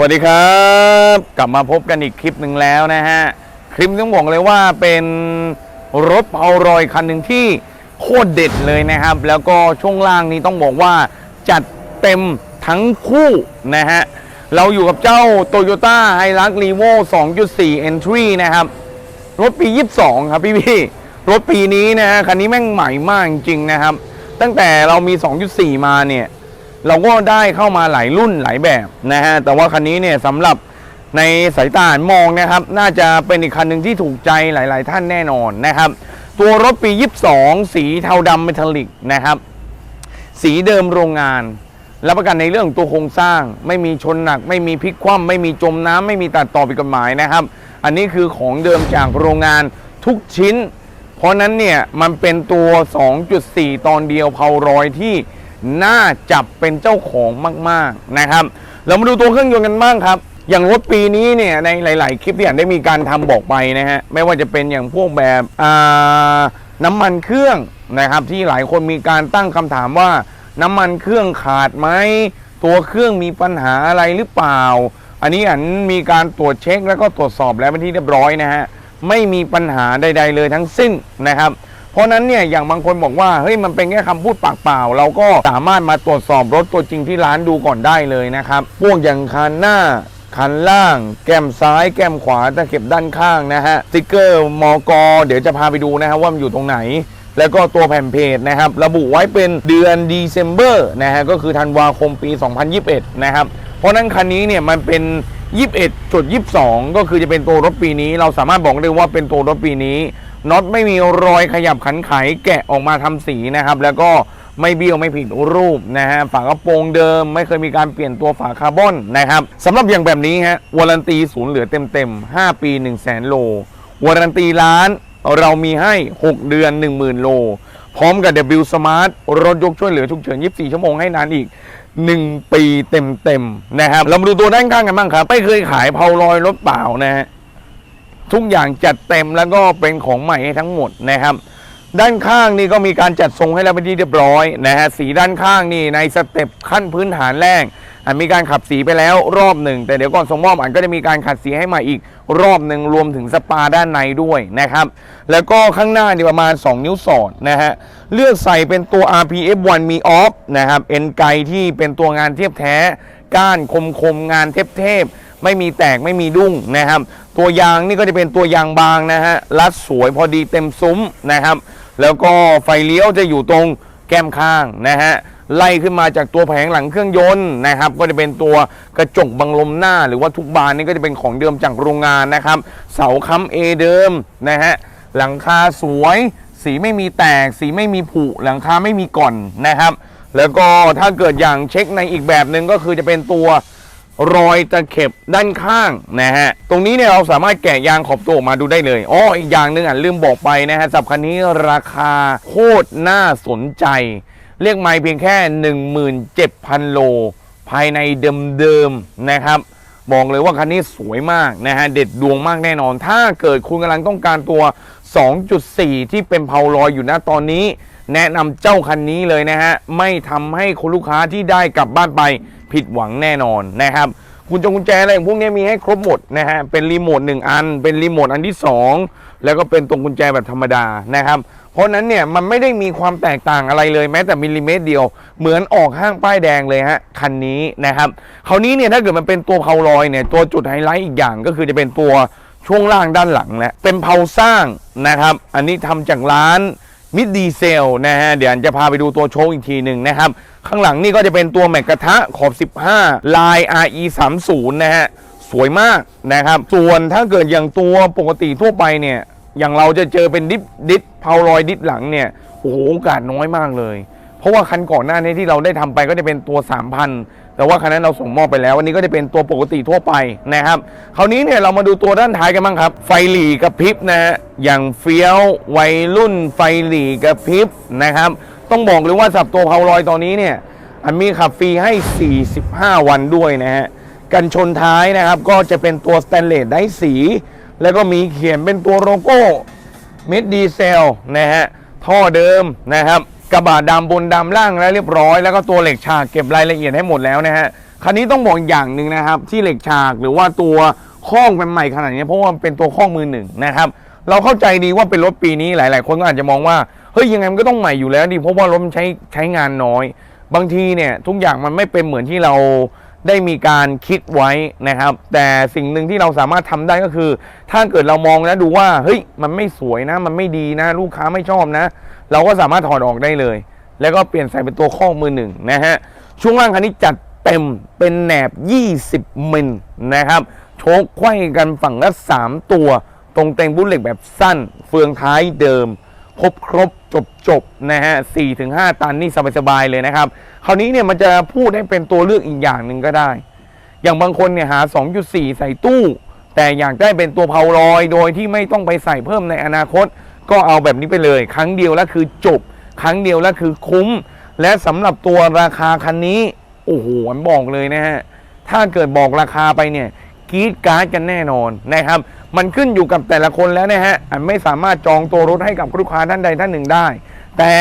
วัสดีครับ กลับมาพบกันอีกคลิปหนึ่งแล้วนะฮะ คลิปต้องบอกเลยว่าเป็นรถเผารอยคันหนึ่งที่โคตรเด็ดเลยนะครับ แล้วก็ช่วงล่างนี้ต้องบอกว่าจัดเต็มทั้งคู่นะฮะ เราอยู่กับเจ้า Toyota h i l u x r e v o 2.4 Entry นะครับ รถปี 22 ครับพี่พี่รถปีนี้นะฮะคันนี้แม่งใหม่มากจริงนะครับ ตั้งแต่เรามี 2.4 มาเนี่ย เราก็ได้เข้ามาหลายรุ่นหลายแบบนะฮะแต่ว่าคันนี้เนี่ยสำหรับในสายตามองนะครับ น่าจะเป็นอีกคันหนึ่งที่ถูกใจหลาย ๆ ท่านแน่นอนนะครับ ตัวรถปี 22 สีเทาดำเมทัลลิกนะครับ สีเดิมโรงงานรับประกันในเรื่องตัวโครงสร้าง ไม่มีชนหนัก ไม่มีพลิกคว่ำไม่มีจมน้ำไม่มีตัดต่อผิดกฎหมายนะครับ อันนี้คือของเดิมจากโรงงานทุกชิ้น เพราะนั้นเนี่ยมันเป็นตัว 2.4 ตอนเดียวเพารอยที่ น่าจับเป็นเจ้าของมาก ๆนะครับ เรามาดูตัวเครื่องยนต์กันบ้างครับ อย่างรถปีนี้เนี่ยในหลาย ๆ คลิปที่อ่านได้มีการทำบอกไปนะฮะไม่ว่าจะเป็นอย่างพวกแบบน้ำมันเครื่องนะครับ ที่หลายคนมีการตั้งคำถามว่า น้ำมันเครื่องขาดไหมตัวเครื่องมีปัญหาอะไรหรือเปล่า อันนี้อันมีการตรวจเช็คแล้วก็ตรวจสอบแล้วเป็นที่เรียบร้อยนะฮะไม่มีปัญหาใด ๆ เลยทั้งสิ้นนะครับ เพราะนั้นเนี่ยอย่างบางคนบอกว่าเฮ้ยมันเป็นแค่คำพูดปากเปล่า เราก็สามารถมาตรวจสอบรถตัวจริงที่ร้านดูก่อนได้เลยนะครับพวกอย่างคันหน้าคันล่าง แก้มซ้าย แก้มขวาตะเข็บด้านข้างนะฮะสติกเกอร์มอกเดี๋ยวจะพาไปดูนะฮะว่ามันอยู่ตรงไหน แล้วก็ตัวแผ่นเพจนะครับ ระบุไว้เป็นเดือน December นะฮะก็คือธันวาคมปี 2021 นะครับ เพราะนั้นคันนี้เนี่ยมันเป็น 21.22 ก็คือจะเป็นตัวรถปีนี้ เราสามารถบอกได้ว่าเป็นตัวรถปีนี้ น็อตไม่มีรอยขยับขันไขแกะออกมาทำสีนะครับ แล้วก็ไม่เบี้ยวไม่ผิดรูปนะฮะฝากระโปรงเดิม ไม่เคยมีการเปลี่ยนตัวฝาคาร์บอนนะครับสำหรับอย่างแบบนี้ฮะวารันตีศูนย์เหลือเต็มๆ 5 ปี 1 0 0 0 0แสนโลวารันตีล้านเรามีให้ 6 เดือน 10,000 โล พร้อมกับ W Smart รถยกช่วยเหลือฉุกเฉิน 24 ชั่วโมงให้นานอีก 1 ปีเต็มๆนะครับเรามาดูตัวด้านข้างกันบ้างครับ ไม่เคยขายเพาลอยรถเปล่านะฮะ ทุกอย่างจัดเต็มแล้วก็เป็นของใหม่ให้ทั้งหมดนะครับ ด้านข้างนี่ก็มีการจัดทรงให้แล้วเป็นที่เรียบร้อยนะฮะสีด้านข้างนี่ในสเต็ปขั้นพื้นฐานแรกอะมีการขับสีไปแล้วรอบหนึ่ง แต่เดี๋ยวก่อนส่งมอบอันก็จะมีการขัดสีให้ใหม่อีกรอบหนึ่งรวมถึงสปาด้านในด้วยนะครับ แล้วก็ข้างหน้านี่ประมาณ 2 นิ้วสอดนะฮะเลือกใส่เป็นตัว RPF1 มีออฟนะครับเอ็นไกที่เป็นตัวงานเทียบแท้ ก้านคมคมๆงานเทพเทพ ไม่มีแตกไม่มีดุ้งนะครับ ตัวยางนี่ก็จะเป็นตัวยางบางนะฮะรัดสวยพอดีเต็มซุ้มนะครับ แล้วก็ไฟเลี้ยวจะอยู่ตรงแก้มข้างนะฮะไล่ขึ้นมาจากตัวแผงหลังเครื่องยนต์นะครับ ก็จะเป็นตัวกระจกบังลมหน้า หรือว่าทุกบานนี่ก็จะเป็นของเดิมจากโรงงานนะครับ เสาค้ำเอเดิมนะฮะหลังคาสวย สีไม่มีแตก สีไม่มีผุหลังคาไม่มีก่อนนะครับ แล้วก็ถ้าเกิดอย่างเช็คในอีกแบบหนึ่งก็คือจะเป็นตัว รอยตะเข็บด้านข้างนะฮะ ตรงนี้เนี่ยเราสามารถแกะยางขอบตัวออกมาดูได้เลยอ๋ออีกอย่างหนึ่งอะลืมบอกไปนะฮะสับคันนี้ราคาโคตรน่าสนใจ เรียกไม่เพียงแค่ 17,000 โล ภายในเดิมๆนะครับ บอกเลยว่าคันนี้สวยมากนะฮะ เด็ดดวงมากแน่นอน ถ้าเกิดคุณกำลังต้องการตัว 2.4 ที่เป็นเพาลอยอยู่นะตอนนี้ แนะนำเจ้าคันนี้เลยนะฮะ ไม่ทำให้คุณลูกค้าที่ได้กลับบ้านไปผิดหวังแน่นอนนะครับกุญจงกุญแจอะไรพวกนี้มีให้ครบหมดนะฮะ เป็นรีโมทหนึ่งอัน เป็นรีโมทอันที่ 2 แล้วก็เป็นตรงกุญแจแบบธรรมดานะครับ เพราะนั้นเนี่ยมันไม่ได้มีความแตกต่างอะไรเลยแม้แต่มิลลิเมตรเดียว เหมือนออกห้างป้ายแดงเลยฮะคันนี้นะครับคราวนี้เนี่ยถ้าเกิดมันเป็นตัวเพาลอยเนี่ยตัวจุดไฮไลท์อีกอย่างก็คือจะเป็นตัวช่วงล่างด้านหลังนะเป็นเพาสร้างนะครับ อันนี้ทำจากร้าน มิดดีเซลนะฮะเดี๋ยวจะพาไปดูตัวโชว์อีกทีหนึ่งนะครับ ข้างหลังนี่ก็จะเป็นตัวแม็กกระทะขอบ 15 ลาย RE 3 0นะฮะสวยมากนะครับ ส่วนถ้าเกิดอย่างตัวปกติทั่วไปเนี่ย อย่างเราจะเจอเป็นดิฟดิฟเพาลอยดิฟหลังเนี่ยโอ้โหโอกาสน้อยมากเลย เพราะว่าคันก่อนหน้านี้ที่เราได้ทำไปก็จะเป็นตัว 3,000 แต่ว่าคันนั้นเราส่งมอบไปแล้ว วันนี้ก็จะเป็นตัวปกติทั่วไปนะครับคราวนี้เนี่ยเรามาดูตัวด้านท้ายกันบ้างครับ ไฟหลีกระพริบนะอย่างเฟี้ยววัยรุ่นไฟหลีกระพริบนะครับ ต้องบอกเลยว่าสับตัวเพาลอยตอนนี้เนี่ยอันมีขับฟรีให้ 45 วันด้วยนะฮะกันชนท้ายนะครับก็จะเป็นตัวสแตนเลสได้สี แล้วก็มีเขียนเป็นตัวโลโก้เมิดดีเซลนะฮะท่อเดิมนะครับ กระบะดำบนดำล่างแล้วเรียบร้อย แล้วก็ตัวเหล็กฉากเก็บรายละเอียดให้หมดแล้วนะฮะคันนี้ต้องบอกอย่างหนึ่งนะครับ ที่เหล็กฉากหรือว่าตัวข้องเป็นใหม่ขนาดนี้เพราะว่าเป็นตัวข้องมือหนึ่งนะครับเราเข้าใจดีว่าเป็นรถปีนี้หลาย ๆ คนก็อาจจะมองว่าเฮ้ยยังไงมันก็ต้องใหม่อยู่แล้วดิเพราะว่ารถมันใช้ใช้งานน้อย บางทีเนี่ยทุกอย่างมันไม่เป็นเหมือนที่เราได้มีการคิดไว้นะครับ แต่สิ่งหนึ่งที่เราสามารถทำได้ก็คือ ถ้าเกิดเรามองแล้วดูว่าเฮ้ยมันไม่สวยนะ มันไม่ดีนะ ลูกค้าไม่ชอบนะ เราก็สามารถถอดออกได้เลย แล้วก็เปลี่ยนใส่เป็นตัวข้อมือหนึ่งนะฮะช่วงล่างคันนี้จัดเต็มเป็นแหนบ 20 มิลนะครับโชคไขว้กันฝั่งละ 3 ตัว ตรงเต็งบุลเหล็กแบบสั้น เฟืองท้ายเดิม ครบครบจบจบนะฮะ4ถึง5ตันนี่สบายๆเลยนะครับ คราวนี้เนี่ยมันจะพูดให้เป็นตัวเลือกอีกอย่างหนึ่งก็ได้ อย่างบางคนเนี่ยหา 2.4 ใส่ตู้ แต่อยากได้เป็นตัวเพาลอยโดยที่ไม่ต้องไปใส่เพิ่มในอนาคต ก็เอาแบบนี้ไปเลย ครั้งเดียวแล้วคือจบ ครั้งเดียวแล้วคือคุ้ม และสำหรับตัวราคาคันนี้ โอ้โหผมบอกเลยนะฮะ ถ้าเกิดบอกราคาไปเนี่ยกีดการ์ดกันแน่นอนนะครับ มันขึ้นอยู่กับแต่ละคนแล้วนะฮะอันไม่สามารถจองตัวรถให้กับลูกค้าท่านใดท่านหนึ่งได้ แต่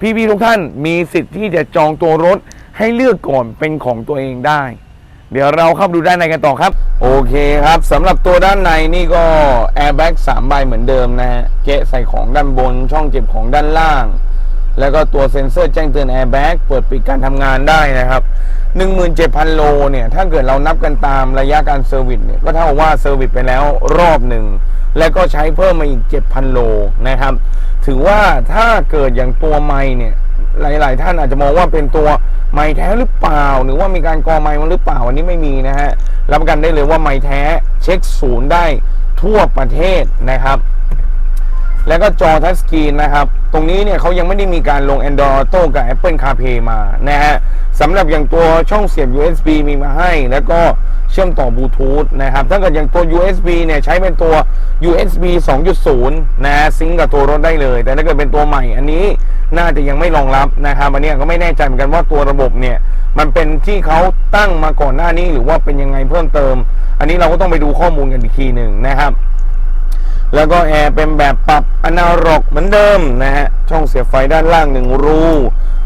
พี่ๆทุกท่านมีสิทธิ์ที่จะจองตัวรถให้เลือกก่อนเป็นของตัวเองได้ เดี๋ยวเราเข้าไปดูด้านในกันต่อครับ โอเคครับสำหรับตัวด้านในนี่ก็แอร์แบ็กสามใบเหมือนเดิมนะฮะเกะใส่ของด้านบนช่องเก็บของด้านล่าง แล้วก็ตัวเซ็นเซอร์แจ้งเตือนแอร์แบ็กเปิดปิดการทำงานได้นะครับ17,000 โลเนี่ย ถ้าเกิดเรานับกันตามระยะการเซอร์วิสเนี่ย ก็เท่าว่าเซอร์วิสไปแล้วรอบหนึ่ง แล้วก็ใช้เพิ่มมาอีก 7,000 โลนะครับ ถือว่าถ้าเกิดอย่างตัวไม้เนี่ย หลาย ๆ ท่านอาจจะมองว่าเป็นตัว ไม้แท้หรือเปล่า หรือว่ามีการกอไม้มาหรือเปล่าอันนี้ไม่มีนะฮะรับประกันได้เลยว่าไม้แท้เช็คศูนย์ได้ทั่วประเทศนะครับ แล้วก็จอทัชสกรีนนะครับ ตรงนี้เนี่ยเขายังไม่ได้มีการลง Android Auto กับ Apple CarPlay มานะฮะสำหรับอย่างตัวช่องเสียบ USB มีมาให้ แล้วก็ เชื่อมต่อบลูทูธนะครับ ถ้าเกิดอย่างตัว USB เนี่ยใช้เป็นตัว USB 2.0 นะฮะซิงก์กับตัวรถได้เลย แต่ถ้าเกิดเป็นตัวใหม่อันนี้น่าจะยังไม่รองรับนะครับอันนี้ก็ไม่แน่ใจเหมือนกันว่าตัวระบบเนี่ยมันเป็นที่เขาตั้งมาก่อนหน้านี้หรือว่าเป็นยังไงเพิ่มเติม อันนี้เราก็ต้องไปดูข้อมูลกันอีกทีหนึ่งนะครับแล้วก็แอร์เป็นแบบปรับอนาล็อกเหมือนเดิมนะฮะช่องเสียบไฟด้านล่างหนึ่งรู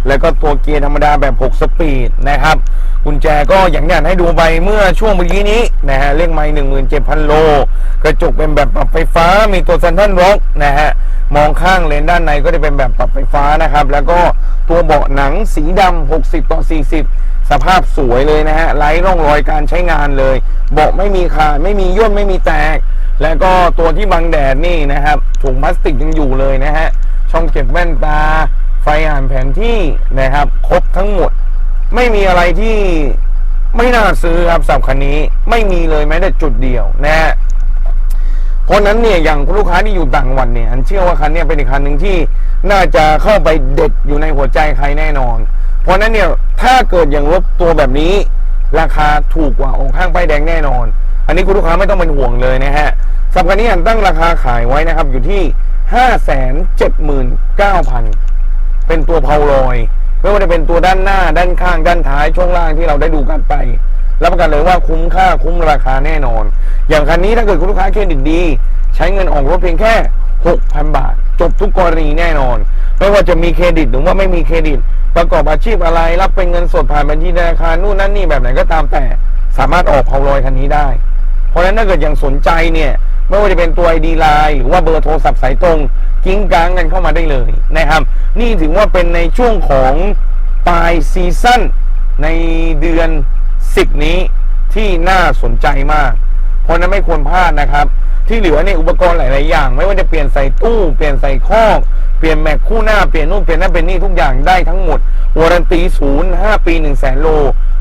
แล้วก็ตัวเกียร์ธรรมดาแบบ 6 สปีดนะครับกุญแจก็อย่างที่ให้ดูไปเมื่อช่วงเมื่อกี้นี้นะฮะเลขไม้17,000โล กระจกเป็นแบบปรับไฟฟ้ามีตัวเซนทรัลร็อกนะฮะมองข้างเลนด้านในก็จะเป็นแบบปรับไฟฟ้านะครับ แล้วก็ตัวเบาะหนังสีดำ60 ต่อ 40 สภาพสวยเลยนะฮะไร้ร่องรอยการใช้งานเลย เบาะไม่มีขาดไม่มีย่นไม่มีแตก แล้วก็ตัวที่บังแดดนี่นะครับถุงพลาสติกยังอยู่เลยนะฮะช่องเก็บแว่นตา ไฟอ่านแผนที่นะครับครบทั้งหมด ไม่มีอะไรที่ไม่น่าซื้อครับสำหรับคันนี้ไม่มีเลยแม้แต่จุดเดียวนะฮะเพราะนั้นเนี่ยอย่างลูกค้าที่อยู่ต่างวัดเนี่ยอันเชื่อว่าคันนี้เป็นอีกคันหนึ่งที่น่าจะเข้าไปเด็ดอยู่ในหัวใจใครแน่นอน เพราะนั้นเนี่ยถ้าเกิดอย่างรถตัวแบบนี้ ราคาถูกกว่าออกข้างป้ายแดงแน่นอน อันนี้คุณลูกค้าไม่ต้องเป็นห่วงเลยนะฮะสำหรับคันนี้อันตั้งราคาขายไว้นะครับอยู่ที่ 579,000 เป็นตัวเพาลอยไม่ว่าจะเป็นตัวด้านหน้า ด้านข้างด้านท้ายช่วงล่างที่เราได้ดูกันไปรับประกันเลยว่าคุ้มค่าคุ้มราคาแน่นอน อย่างคันนี้ถ้าเกิดคุณลูกค้าเครดิตดี ใช้เงินออกรถเพียงแค่ 6,000 บาท จบทุกกรณีแน่นอนไม่ว่าจะมีเครดิตหรือว่าไม่มีเครดิต ประกอบอาชีพอะไร รับเป็นเงินสดผ่านบัญชีธนาคารนู่นนั่นนี่แบบไหนก็ตามแต่ สามารถออกเผาลอยคันนี้ได้ เพราะฉะนั้นถ้าเกิดยังสนใจเนี่ยไม่ว่าจะเป็นตัว ID Line หรือว่าเบอร์โทรศัพท์สายตรงกิ้งกางกันเข้ามาได้เลยนะครับ นี่ถือว่าเป็นในช่วงของปลายซีซั่นในเดือน 10 นี้ที่น่าสนใจมาก เพราะนั้นไม่ควรพลาดนะครับ ที่เหลือเนี่ยอุปกรณ์หลาย ๆ อย่าง ไม่ว่าจะเปลี่ยนใส่ตู้ เปลี่ยนใส่คอกเปลี่ยนแม็กคู่หน้า เปลี่ยนนู่นเปลี่ยนนั่นเป็นนี่ทุกอย่างได้ทั้งหมดวารันตีศูนย์ห้าปี1 0 0 0 0แสนโล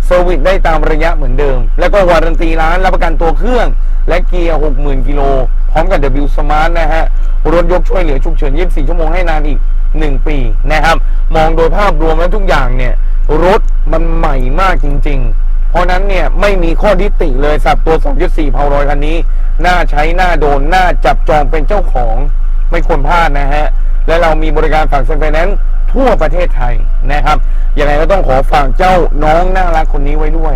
เซอร์วิสได้ตามระยะเหมือนเดิม แล้วก็วารันตีร้านรับประกันตัวเครื่อง และเกียร์60,000กิโลพร้อมกับ W Smart นะฮะรถยกช่วยเหลือฉุกเฉิน 24 ชั่วโมงให้นานอีก 1 ปีนะครับ มองโดยภาพรวมแล้วทุกอย่างเนี่ย รถมันใหม่มากจริง ๆ เพราะนั้นเนี่ยไม่มีข้อทิติเลยสับตัว 2.4เพารอยคันนี้ น่าใช้ น่าโดน น่าจับจองเป็นเจ้าของไม่ควรพลาดนะฮะ และเรามีบริการฝากเซ็นไฟแนนซ์ทั่วประเทศไทยนะครับยังไงก็ต้องขอฝากเจ้าน้องน่ารักคนนี้ไว้ด้วย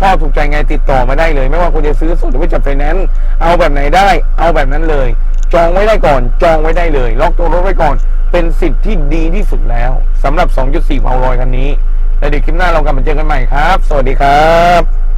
ชอบถูกใจไงติดต่อมาได้เลย ไม่ว่าคุณจะซื้อสดหรือว่าจัดไฟแนนซ์เอาแบบไหนได้ เอาแบบนั้นเลย จองไว้ได้ก่อน จองไว้ได้เลย ล็อกตัวรถไว้ก่อน เป็นสิทธิ์ที่ดีที่สุดแล้วสำหรับ 2.4เพารอยคันนี้ แล้วเดี๋ยวคลิปหน้าเรากลับมาเจอกันใหม่ครับ สวัสดีครับ